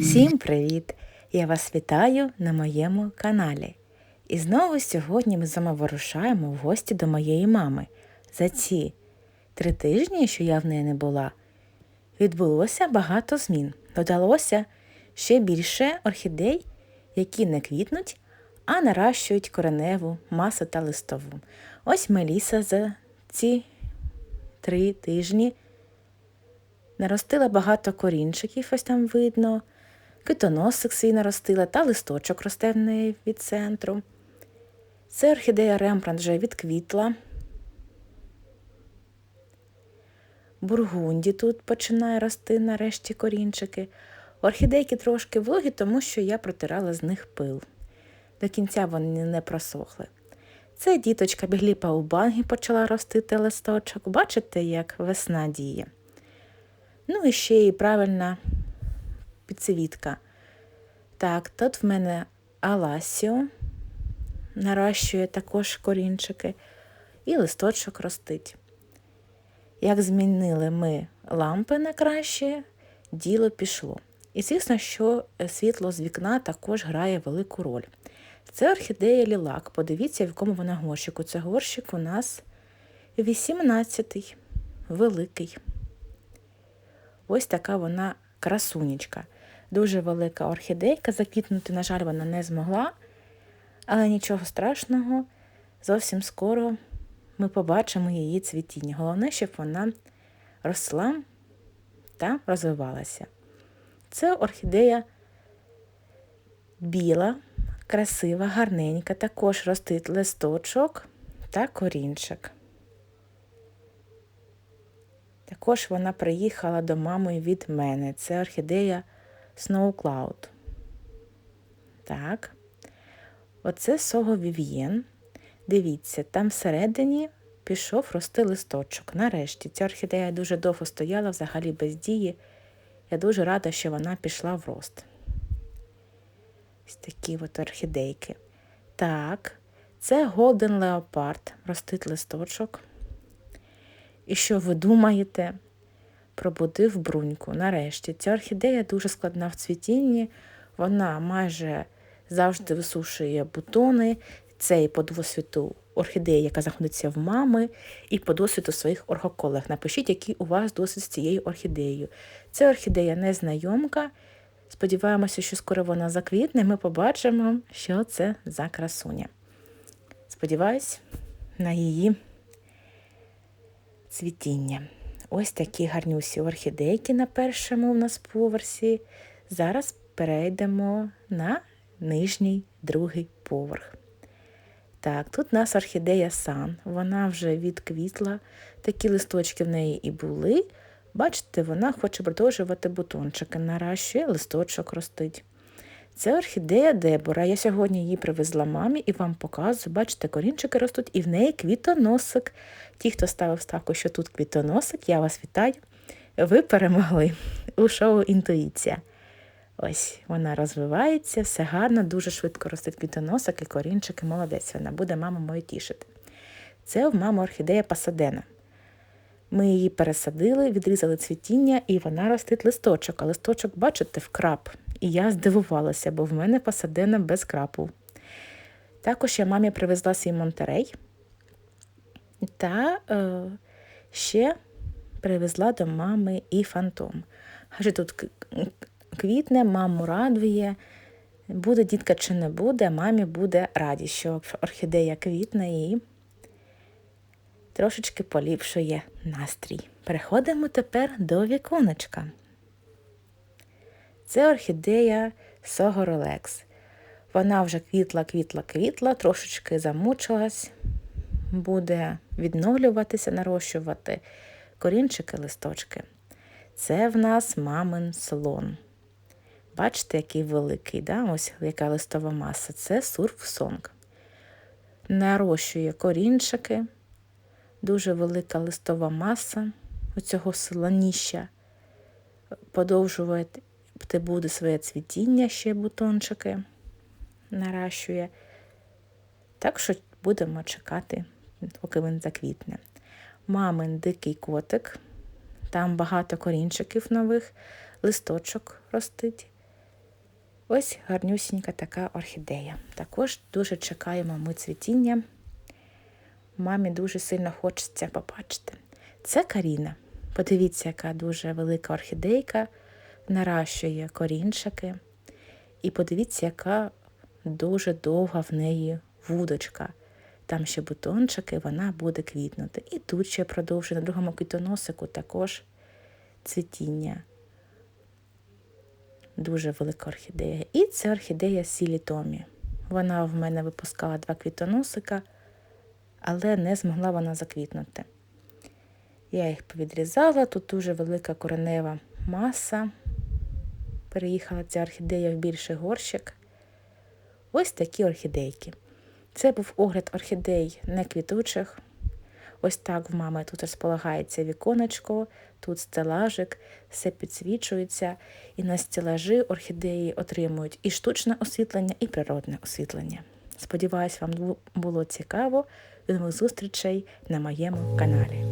Всім привіт! Я вас вітаю на моєму каналі. І знову сьогодні ми з вами вирушаємо в гості до моєї мами. За ці три тижні, що я в неї не була, відбулося багато змін. Додалося ще більше орхідей, які не квітнуть, а наращують кореневу масу та листову. Ось Меліса за ці три тижні наростила багато корінчиків, ось там видно. Китоносик свій наростила та листочок росте в неї від центру. Це орхідея Рембрандт вже відквітла. Бургунді тут починає рости нарешті корінчики. Орхідейки трошки вологі, тому що я протирала з них пил. До кінця вони не просохли. Це діточка бігліпа у бангі почала ростити листочок. Бачите, як весна діє. Ну і ще і правильна підсвітка. Так, тут в мене Аласіо наращує також корінчики, і листочок ростить. Як змінили ми лампи на краще, діло пішло. І звісно, що світло з вікна також грає велику роль. Це орхідея лілак. Подивіться, в якому вона горщику. Це горщик у нас 18-й, великий. Ось така вона красунечка. Дуже велика орхідейка. Заквітнути, на жаль, вона не змогла, але нічого страшного, зовсім скоро ми побачимо її цвітіння. Головне, щоб вона росла та розвивалася. Це орхідея біла, красива, гарненька, також ростить листочок та корінчик. Також вона приїхала до мами від мене. Це орхідея Snow Cloud. Так. Оце сого Вів'єн. Дивіться, там всередині пішов рости листочок. Нарешті ця орхідея дуже довго стояла, взагалі без дії. Я дуже рада, що вона пішла в рост. Ось такі от орхідейки. Так, це Golden Leopard, ростить листочок. І що ви думаєте? Пробудив бруньку. Нарешті ця орхідея дуже складна в цвітінні, вона майже завжди висушує бутони. Це і по досвіду орхідея, яка знаходиться в мами, і по досвіду своїх оргоколег. Напишіть, який у вас досвід з цією орхідеєю. Це орхідея незнайомка. Сподіваємося, що скоро вона заквітне, ми побачимо, що це за красуня. Сподіваюсь на її цвітіння. Ось такі гарнюсі орхідейки на першому у нас поверсі. Зараз перейдемо на нижній другий поверх. Так, тут у нас орхідея сан, вона вже відквітла, такі листочки в неї і були. Бачите, вона хоче продовжувати бутончики, наращує, листочок ростить. Це орхідея Дебора. Я сьогодні її привезла мамі і вам показую. Бачите, корінчики ростуть, і в неї квітоносик. Ті, хто ставив ставку, що тут квітоносик, я вас вітаю. Ви перемогли у шоу Інтуїція. Ось вона розвивається, все гарно, дуже швидко ростить квітоносик і корінчики. Молодець, вона буде маму мою тішити. Це в мами орхідея Пасадена. Ми її пересадили, відрізали цвітіння, і вона ростить листочок. А листочок, бачите, вкрап. І я здивувалася, бо в мене посадена без крапу. Також я мамі привезла свій Монтерей та е, ще привезла до мами і фантом. Адже тут квітне, маму радує. Буде дітка чи не буде, мамі буде раді, що орхідея квітне і трошечки поліпшує настрій. Переходимо тепер до віконечка. Це орхідея Согоролекс. Вона вже квітла, квітла, квітла, трошечки замучилась, буде відновлюватися, нарощувати корінчики, листочки. Це в нас мамин слон. Бачите, який великий, да? ось яка листова маса. Це сурфсонг. Нарощує корінчики, дуже велика листова маса у цього слоніща. Подовжувати буде своє цвітіння, ще бутончики наращує. Так що будемо чекати, поки він заквітне. Мамин дикий котик. Там багато корінчиків нових, листочок ростить. Ось гарнюсінька така орхідея. Також дуже чекаємо ми цвітіння. Мамі дуже сильно хочеться побачити. Це Каріна. Подивіться, яка дуже велика орхідейка, наращує корінчики. І подивіться, яка дуже довга в неї вудочка. Там ще бутончики, вона буде квітнути. І тут ще продовжує на другому квітоносику також цвітіння. Дуже велика орхідея. І це орхідея Сілі Томі. Вона в мене випускала два квітоносика, але не змогла вона заквітнути. Я їх повідрізала, тут дуже велика коренева маса. Переїхала ця орхідея в більший горщик. Ось такі орхідейки. Це був огляд орхідей неквітучих. Ось так в мами тут розполагається віконечко, тут стелажик, все підсвічується, і на стелажі орхідеї отримують і штучне освітлення, і природне освітлення. Сподіваюсь, вам було цікаво. До нових зустрічей на моєму каналі.